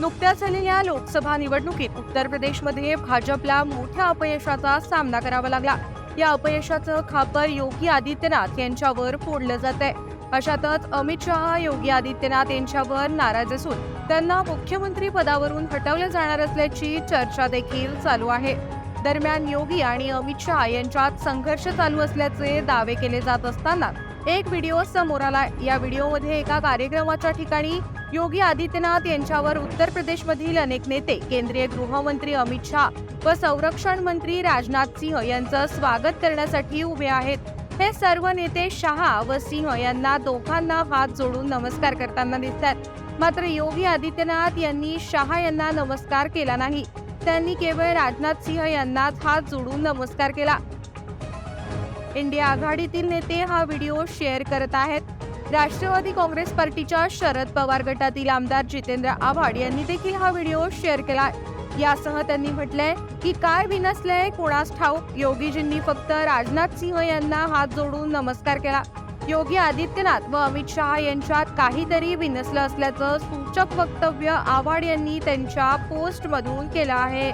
नुकत्याच झालेल्या लोकसभा निवडणुकीत उत्तर प्रदेशमध्ये भाजपला मोठ्या अपयशाचा सामना करावा लागला. या अपयशाचं खापर योगी आदित्यनाथ यांच्यावर फोडलं जात आहे अशातच अमित शहा योगी आदित्यनाथ यांच्यावर नाराज असून त्यांना मुख्यमंत्री पदावरून हटवलं जाणार असल्याची चर्चा देखील चालू आहे. दरम्यान योगी आणि अमित शहा यांच्यात संघर्ष चालू असल्याचे दावे केले जात असताना एक व्हिडिओ समोर आला या व्हिडिओमध्ये एका कार्यक्रमाच्या ठिकाणी योगी आदित्यनाथ यांच्यावर उत्तर प्रदेशमधील अनेक नेते केंद्रीय गृहमंत्री अमित शहा व संरक्षण मंत्री राजनाथ सिंह यांचं स्वागत करण्यासाठी उभे आहेत. हे सर्व नेते शहा व सिंह यांना दोघांना हात जोडून नमस्कार करताना दिसतात मात्र योगी आदित्यनाथ यांनी शहा यांना नमस्कार केला नाही. त्यांनी केवळ राजनाथ सिंह यांनाच हात जोडून नमस्कार केला. इंडिया आघाडीतील नेते हा व्हिडिओ शेअर करत आहेत. राष्ट्रवादी काँग्रेस पार्टीच्या शरद पवार गटातील आमदार जितेंद्र आव्हाड यांनी देखील हा व्हिडिओ शेअर केला यासह त्यांनी म्हटलंय की काय विनसलंय कोणास ठाऊक? योगीजींनी फक्त राजनाथ सिंह यांना हात जोडून नमस्कार केला. योगी आदित्यनाथ व अमित शहा यांच्यात काहीतरी विनसलं असल्याचं सूचक वक्तव्य आव्हाड यांनी त्यांच्या पोस्टमधून केलं आहे.